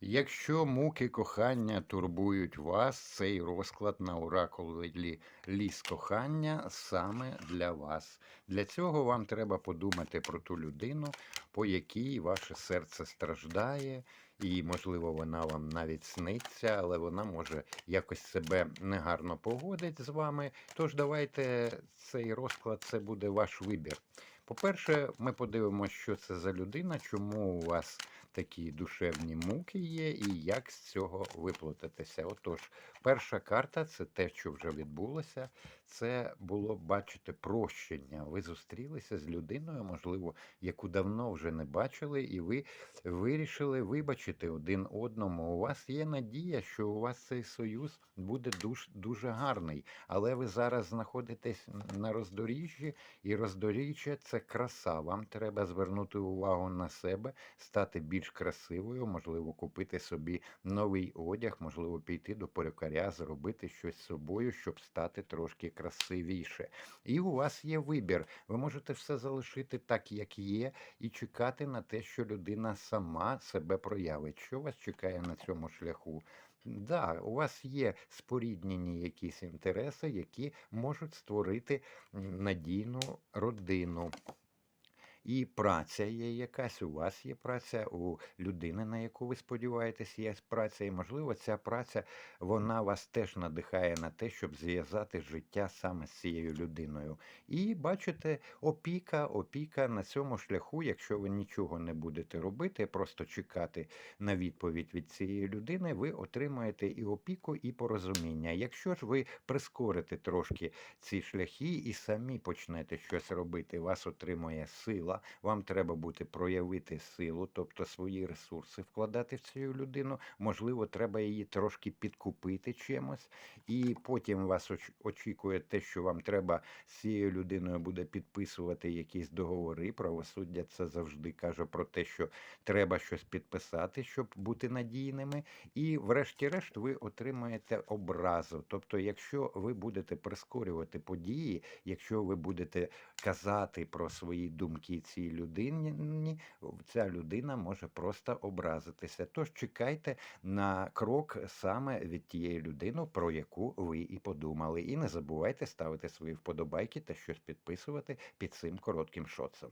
Якщо муки кохання турбують вас, цей розклад на оракулі ліс кохання саме для вас. Для цього вам треба подумати про ту людину, по якій ваше серце страждає, і, можливо, вона вам навіть сниться, але вона може якось себе негарно поводить з вами. Тож давайте цей розклад це буде ваш вибір. По-перше, ми подивимося, що це за людина, чому у вас такі душевні муки є, і як з цього виплутатися. Отож, перша карта це те, що вже відбулося. Це було, бачите, прощення. Ви зустрілися з людиною, можливо, яку давно вже не бачили, і ви вирішили вибачити один одному. У вас є надія, що у вас цей союз буде дуже, дуже гарний, але ви зараз знаходитесь на роздоріжжі, і роздоріжжя це краса. Вам треба звернути увагу на себе, стати більш красивою, можливо, купити собі новий одяг, можливо, піти до перукаря, зробити щось з собою, щоб стати трошки красивіше. І у вас є вибір. Ви можете все залишити так, як є, і чекати на те, що людина сама себе проявить. Що вас чекає на цьому шляху? Да, у вас є споріднені якісь інтереси, які можуть створити надійну родину. І праця є якась, у вас є праця, у людини, на яку ви сподіваєтесь, є праця. І, можливо, ця праця вона вас теж надихає на те, щоб зв'язати життя саме з цією людиною. І бачите, опіка, опіка на цьому шляху, якщо ви нічого не будете робити, просто чекати на відповідь від цієї людини, ви отримаєте і опіку, і порозуміння. Якщо ж ви прискорите трошки ці шляхи і самі почнете щось робити, вас отримує сила. Вам треба буде проявити силу, тобто свої ресурси вкладати в цю людину. Можливо, треба її трошки підкупити чимось, і потім вас очікує те, що вам треба з цією людиною буде підписувати якісь договори. Правосуддя це завжди каже про те, що треба щось підписати, щоб бути надійними. І, врешті-решт, ви отримаєте образу. Тобто, якщо ви будете прискорювати події, якщо ви будете казати про свої думки цій людині, ця людина може просто образитися. Тож чекайте на крок саме від тієї людини, про яку ви і подумали. І не забувайте ставити свої вподобайки та щось підписувати під цим коротким шоцем.